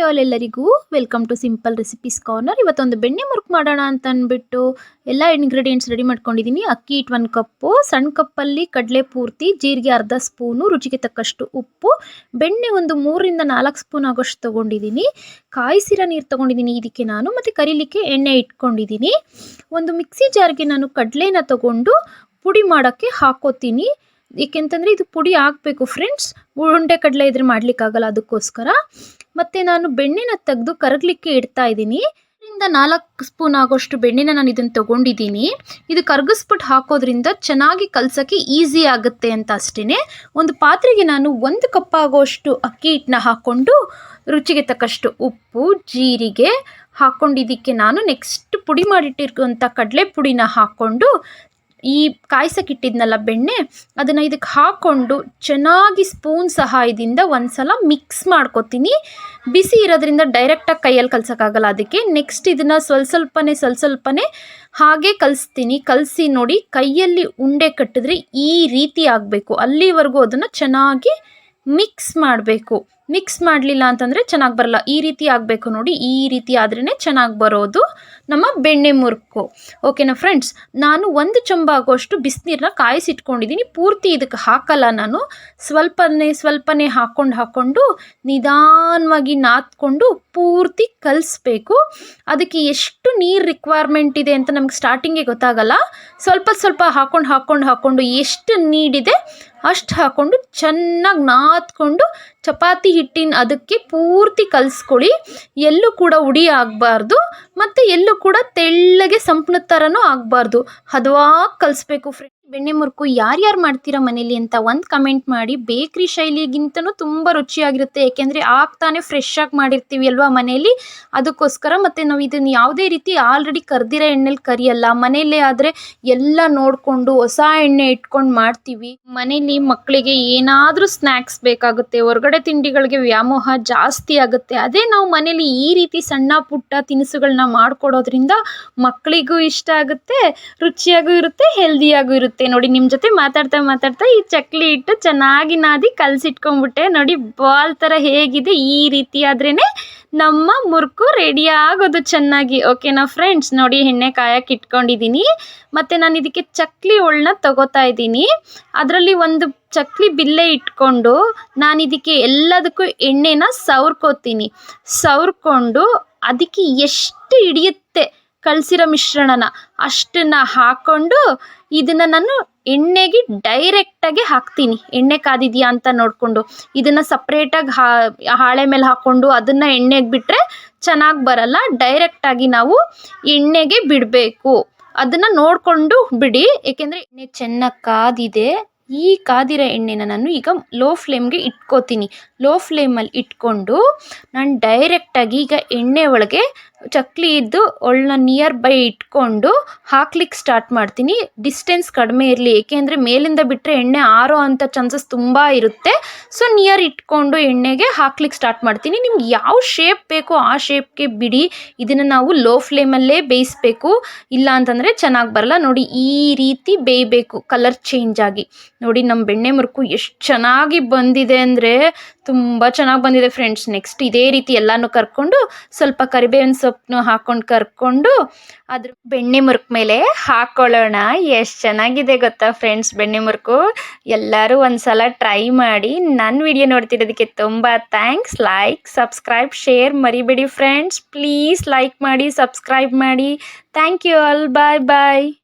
Hi ಎಲ್ಲರಿಗೂ welcome to simple recipes corner ಇವತ್ತೊಂದು ಬೆಣ್ಣೆ ಮುರುಕ್ ಮಾಡೋಣ ಅಂತ ಅಂದ್ಬಿಟ್ಟು ಎಲ್ಲ ಇಂಗ್ರೀಡಿಯೆಂಟ್ಸ್ ರೆಡಿ ಮಾಡ್ಕೊಂಡಿದ್ದೀನಿ ಅಕ್ಕಿ ಹಿಟ್ಟು ಒಂದು ಕಪ್ಪು ಸಣ್ಣ ಕಪ್ಪಲ್ಲಿ ಕಡಲೆ ಪೂರ್ತಿ, ಜೀರಿಗೆ ಅರ್ಧ ಸ್ಪೂನು, ರುಚಿಗೆ ತಕ್ಕಷ್ಟು ಉಪ್ಪು. ಬೆಣ್ಣೆ ಒಂದು ಮೂರರಿಂದ ನಾಲ್ಕು ಸ್ಪೂನ್ ಆಗೋಷ್ಟು ತೊಗೊಂಡಿದ್ದೀನಿ ಕಾಯಿಸಿರ ನೀರು ತೊಗೊಂಡಿದ್ದೀನಿ ಇದಕ್ಕೆ ನಾನು, ಮತ್ತು ಕರಿಲಿಕ್ಕೆ ಎಣ್ಣೆ ಇಟ್ಕೊಂಡಿದ್ದೀನಿ ಒಂದು ಮಿಕ್ಸಿ ಜಾರ್ಗೆ ನಾನು ಕಡಲೆನ ತೊಗೊಂಡು ಪುಡಿ ಮಾಡೋಕ್ಕೆ ಹಾಕೋತೀನಿ. ಏಕೆಂತಂದರೆ ಇದು ಪುಡಿ ಆಗಬೇಕು ಫ್ರೆಂಡ್ಸ್ ಉಂಡೆ ಕಡಲೆ ಇದ್ರೆ ಮಾಡಲಿಕ್ಕಾಗಲ್ಲ ಅದಕ್ಕೋಸ್ಕರ. ಮತ್ತು ನಾನು ಬೆಣ್ಣೆನ ತೆಗೆದು ಕರಗಲಿಕ್ಕೆ ಇಡ್ತಾ ಇದ್ದೀನಿ. ಇದರಿಂದ ನಾಲ್ಕು ಸ್ಪೂನ್ ಆಗೋಷ್ಟು ಬೆಣ್ಣೆನ ನಾನು ಇದನ್ನು ತೊಗೊಂಡಿದ್ದೀನಿ. ಇದು ಕರಗಿಸ್ಬಿಟ್ಟು ಹಾಕೋದ್ರಿಂದ ಚೆನ್ನಾಗಿ ಕಲಸೋಕ್ಕೆ ಈಸಿ ಆಗುತ್ತೆ ಅಂತ ಅಷ್ಟೇ ಒಂದು ಪಾತ್ರೆಗೆ ನಾನು ಒಂದು ಕಪ್ ಆಗೋಷ್ಟು ಅಕ್ಕಿ ಹಿಟ್ಟನ್ನ ಹಾಕ್ಕೊಂಡು ರುಚಿಗೆ ತಕ್ಕಷ್ಟು ಉಪ್ಪು, ಜೀರಿಗೆ ಹಾಕ್ಕೊಂಡಿದ್ದಕ್ಕೆ ನಾನು ನೆಕ್ಸ್ಟ್ ಪುಡಿ ಮಾಡಿಟ್ಟಿರುವಂಥ ಕಡಲೆ ಪುಡಿನ ಹಾಕ್ಕೊಂಡು ಈ ಕಾಯ್ಸಕ್ಕಿಟ್ಟಿದ್ನಲ್ಲ ಬೆಣ್ಣೆ, ಅದನ್ನು ಇದಕ್ಕೆ ಹಾಕ್ಕೊಂಡು ಚೆನ್ನಾಗಿ ಸ್ಪೂನ್ ಸಹಾಯದಿಂದ ಒಂದು ಸಲ ಮಿಕ್ಸ್ ಮಾಡ್ಕೊತೀನಿ. ಬಿಸಿ ಇರೋದ್ರಿಂದ ಡೈರೆಕ್ಟಾಗಿ ಕೈಯಲ್ಲಿ ಕಲ್ಸೋಕ್ಕಾಗಲ್ಲ ಅದಕ್ಕೆ. ನೆಕ್ಸ್ಟ್ ಇದನ್ನು ಸ್ವಲ್ಪ ಸ್ವಲ್ಪನೇ ಸ್ವಲ್ಪ ಸ್ವಲ್ಪನೇ ಹಾಗೆ ಕಲಿಸ್ತೀನಿ. ಕಲಸಿ ನೋಡಿ ಕೈಯಲ್ಲಿ ಉಂಡೆ ಕಟ್ಟಿದ್ರೆ ಈ ರೀತಿ ಆಗಬೇಕು. ಅಲ್ಲಿವರೆಗೂ ಅದನ್ನು ಚೆನ್ನಾಗಿ ಮಿಕ್ಸ್ ಮಾಡಬೇಕು. ಮಿಕ್ಸ್ ಮಾಡಲಿಲ್ಲ ಅಂತಂದರೆ ಚೆನ್ನಾಗಿ ಬರಲ್ಲ. ಈ ರೀತಿ ಆಗಬೇಕು ನೋಡಿ. ಈ ರೀತಿ ಆದ್ರೇ ಚೆನ್ನಾಗಿ ಬರೋದು. ನಮ್ಮ ಬೆಣ್ಣೆ ಮುರುಕು. ಓಕೆನಾ ಫ್ರೆಂಡ್ಸ್ ನಾನು ಒಂದು ಚೊಂಬ ಆಗೋಷ್ಟು ಬಿಸಿನೀರನ್ನ ಕಾಯಿಸಿಟ್ಕೊಂಡಿದ್ದೀನಿ ಪೂರ್ತಿ ಇದಕ್ಕೆ ಹಾಕಲ್ಲ ನಾನು. ಸ್ವಲ್ಪನೇ ಸ್ವಲ್ಪನೇ ಹಾಕ್ಕೊಂಡು ಹಾಕ್ಕೊಂಡು ನಿಧಾನವಾಗಿ ನಾದ್ಕೊಂಡು ಪೂರ್ತಿ ಕಲಿಸ್ಬೇಕು. ಅದಕ್ಕೆ ಎಷ್ಟು ನೀರು ರಿಕ್ವೈರ್ಮೆಂಟ್ ಇದೆ ಅಂತ ನಮ್ಗೆ ಸ್ಟಾರ್ಟಿಂಗೇ ಗೊತ್ತಾಗಲ್ಲ. ಸ್ವಲ್ಪ ಸ್ವಲ್ಪ ಹಾಕ್ಕೊಂಡು ಹಾಕ್ಕೊಂಡು ಹಾಕ್ಕೊಂಡು ಎಷ್ಟು ನೀಡಿದೆ ಅಷ್ಟು ಹಾಕ್ಕೊಂಡು ಚೆನ್ನಾಗಿ ನಾದ್ಕೊಂಡು ಚಪಾತಿ ಹಿಟ್ಟಿನ ಅದಕ್ಕೆ ಪೂರ್ತಿ ಕಲಿಸ್ಕೊಳ್ಳಿ. ಎಲ್ಲೂ ಕೂಡ ಉಡಿ ಆಗಬಾರ್ದು ಮತ್ತು ಎಲ್ಲೂ ಕೂಡ ತೆಳ್ಳಗೆ ಸಂಪ್ಳದ ಥರನೂ ಆಗಬಾರ್ದು. ಹದವಾಗಿ ಕಲಿಸ್ಬೇಕು ಫ್ರೆಂಡ್ ಬೆಣ್ಣೆ ಮುರುಕು ಯಾರ್ಯಾರು ಮಾಡ್ತೀರಾ ಮನೇಲಿ ಅಂತ ಒಂದು ಕಮೆಂಟ್ ಮಾಡಿ. ಬೇಕ್ರಿ ಶೈಲಿಗಿಂತನೂ ತುಂಬ ರುಚಿಯಾಗಿರುತ್ತೆ. ಏಕೆಂದರೆ ಆಗ್ತಾನೆ ಫ್ರೆಶ್ ಆಗಿ ಮಾಡಿರ್ತೀವಿ ಅಲ್ವಾ ಮನೇಲಿ? ಅದಕ್ಕೋಸ್ಕರ ಮತ್ತು ನಾವು ಇದನ್ನು ಯಾವುದೇ ರೀತಿ ಆಲ್ರೆಡಿ ಕರ್ದಿರೋ ಎಣ್ಣೆಲಿ ಕರಿಯಲ್ಲ. ಮನೆಯಲ್ಲೇ ಆದರೆ ಎಲ್ಲ ನೋಡಿಕೊಂಡು ಹೊಸ ಎಣ್ಣೆ ಇಟ್ಕೊಂಡು ಮಾಡ್ತೀವಿ. ಮನೇಲಿ ಮಕ್ಕಳಿಗೆ ಏನಾದರೂ ಸ್ನ್ಯಾಕ್ಸ್ ಬೇಕಾಗುತ್ತೆ. ಹೊರಗಡೆ ತಿಂಡಿಗಳಿಗೆ ವ್ಯಾಮೋಹ ಜಾಸ್ತಿ ಆಗುತ್ತೆ. ಅದೇ ನಾವು ಮನೇಲಿ ಈ ರೀತಿ ಸಣ್ಣ ಪುಟ್ಟ ತಿನಿಸುಗಳನ್ನ ಮಾಡಿಕೊಡೋದ್ರಿಂದ ಮಕ್ಕಳಿಗೂ ಇಷ್ಟ ಆಗುತ್ತೆ, ರುಚಿಯಾಗೂ ಇರುತ್ತೆ ಹೆಲ್ದಿಯಾಗೂ ಇರುತ್ತೆ. ನೋಡಿ ನಿಮ್ಮ ಜೊತೆ ಮಾತಾಡ್ತಾ ಮಾತಾಡ್ತಾ ಈ ಚಕ್ಲಿ ಇಟ್ಟು ಚೆನ್ನಾಗಿ ನಾದಿ ಕಲಸಿಟ್ಕೊಂಡ್ಬಿಟ್ಟೆ. ನೋಡಿ, ಬಾಲ್ ಥರ ಹೇಗಿದೆ ಈ ರೀತಿ ಆದ್ರೇ ನಮ್ಮ ಮುರುಕು ರೆಡಿ ಆಗೋದು ಚೆನ್ನಾಗಿ. ಓಕೆನಾ ಫ್ರೆಂಡ್ಸ್ ನೋಡಿ, ಎಣ್ಣೆ ಕಾಯಕ್ಕೆ ಇಟ್ಕೊಂಡಿದ್ದೀನಿ ಮತ್ತು ನಾನು ಇದಕ್ಕೆ ಚಕ್ಲಿ ಒಳ್ಳನ್ನ ತಗೋತಾ ಇದ್ದೀನಿ ಅದರಲ್ಲಿ ಒಂದು ಚಕ್ಲಿ ಬಿಲ್ಲೆ ಇಟ್ಕೊಂಡು ನಾನು ಇದಕ್ಕೆ ಎಲ್ಲದಕ್ಕೂ ಎಣ್ಣೆನ ಸವರ್ಕೋತೀನಿ. ಸವ್ರ್ಕೊಂಡು ಅದಕ್ಕೆ ಎಷ್ಟು ಹಿಡಿಯುತ್ತೆ ಕಲಸಿರೋ ಮಿಶ್ರಣನ ಅಷ್ಟನ್ನು ಹಾಕ್ಕೊಂಡು ಇದನ್ನು ನಾನು ಎಣ್ಣೆಗೆ ಡೈರೆಕ್ಟಾಗಿ ಹಾಕ್ತೀನಿ. ಎಣ್ಣೆ ಕಾದಿದೆಯಾ ಅಂತ ನೋಡಿಕೊಂಡು. ಇದನ್ನು ಸಪ್ರೇಟಾಗಿ ಹಾ, ಹಾಳೆ ಮೇಲೆ ಹಾಕ್ಕೊಂಡು ಅದನ್ನು ಎಣ್ಣೆಗೆ ಬಿಟ್ಟರೆ ಚೆನ್ನಾಗಿ ಬರಲ್ಲ. ಡೈರೆಕ್ಟಾಗಿ ನಾವು ಎಣ್ಣೆಗೆ ಬಿಡಬೇಕು. ಅದನ್ನು ನೋಡಿಕೊಂಡು ಬಿಡಿ. ಏಕೆಂದರೆ ಎಣ್ಣೆ ಚೆನ್ನಾಗಿ ಕಾದಿದೆ. ಈ ಕಾದಿರೋ ಎಣ್ಣೆನ ನಾನು ಈಗ ಲೋ ಫ್ಲೇಮ್ಗೆ ಇಟ್ಕೋತೀನಿ. ಲೋ ಫ್ಲೇಮಲ್ಲಿ ಇಟ್ಕೊಂಡು ನಾನು ಡೈರೆಕ್ಟಾಗಿ ಈಗ ಎಣ್ಣೆ ಒಳಗೆ ಚಕ್ಲಿ ಇದ್ದು ಒಳ್ಳ ನಿಯರ್ ಬೈ ಇಟ್ಕೊಂಡು ಹಾಕ್ಲಿಕ್ಕೆ ಸ್ಟಾರ್ಟ್ ಮಾಡ್ತೀನಿ. ಡಿಸ್ಟೆನ್ಸ್ ಕಡಿಮೆ ಇರಲಿ, ಏಕೆಂದರೆ ಮೇಲಿಂದ ಬಿಟ್ಟರೆ ಎಣ್ಣೆ ಆರೋ ಅಂಥ ಚಾನ್ಸಸ್ ತುಂಬ ಇರುತ್ತೆ. ಸೊ ನಿಯರ್ ಇಟ್ಕೊಂಡು ಎಣ್ಣೆಗೆ ಹಾಕ್ಲಿಕ್ಕೆ ಸ್ಟಾರ್ಟ್ ಮಾಡ್ತೀನಿ. ನಿಮ್ಗೆ ಯಾವ ಶೇಪ್ ಬೇಕೋ ಆ ಶೇಪ್ಗೆ ಬಿಡಿ. ಇದನ್ನು ನಾವು ಲೋ ಫ್ಲೇಮಲ್ಲೇ ಬೇಯಿಸ್ಬೇಕು. ಇಲ್ಲ ಅಂತಂದರೆ ಚೆನ್ನಾಗಿ ಬರಲ್ಲ. ನೋಡಿ ಈ ರೀತಿ ಬೇಯಬೇಕು ಕಲರ್ ಚೇಂಜ್ ಆಗಿ. ನೋಡಿ ನಮ್ಮ ಬೆಣ್ಣೆ ಮುರುಕು ಎಷ್ಟು ಚೆನ್ನಾಗಿ ಬಂದಿದೆ ಅಂದರೆ ತುಂಬ ಚೆನ್ನಾಗಿ ಬಂದಿದೆ ಫ್ರೆಂಡ್ಸ್ ನೆಕ್ಸ್ಟ್ ಇದೇ ರೀತಿ ಎಲ್ಲನೂ ಕರ್ಕೊಂಡು ಸ್ವಲ್ಪ ಕರಿಬೇವಿನ ಸೊಪ್ಪನ್ನು ಹಾಕ್ಕೊಂಡು ಕರ್ಕೊಂಡು ಅದ್ರ ಬೆಣ್ಣೆ ಮುರುಕ ಮೇಲೆ ಹಾಕ್ಕೊಳ್ಳೋಣ ಎಷ್ಟು ಚೆನ್ನಾಗಿದೆ ಗೊತ್ತಾ ಫ್ರೆಂಡ್ಸ್ ಬೆಣ್ಣೆ ಮುರುಕು? ಎಲ್ಲರೂ ಒಂದು ಸಲ ಟ್ರೈ ಮಾಡಿ ನನ್ನ ವಿಡಿಯೋ ನೋಡ್ತಿರೋದಕ್ಕೆ ತುಂಬ ಥ್ಯಾಂಕ್ಸ್ ಲೈಕ್ ಸಬ್ಸ್ಕ್ರೈಬ್ ಶೇರ್ ಮರಿಬೇಡಿ ಫ್ರೆಂಡ್ಸ್ ಪ್ಲೀಸ್ ಲೈಕ್ ಮಾಡಿ ಸಬ್ಸ್ಕ್ರೈಬ್ ಮಾಡಿ. Thank you all bye bye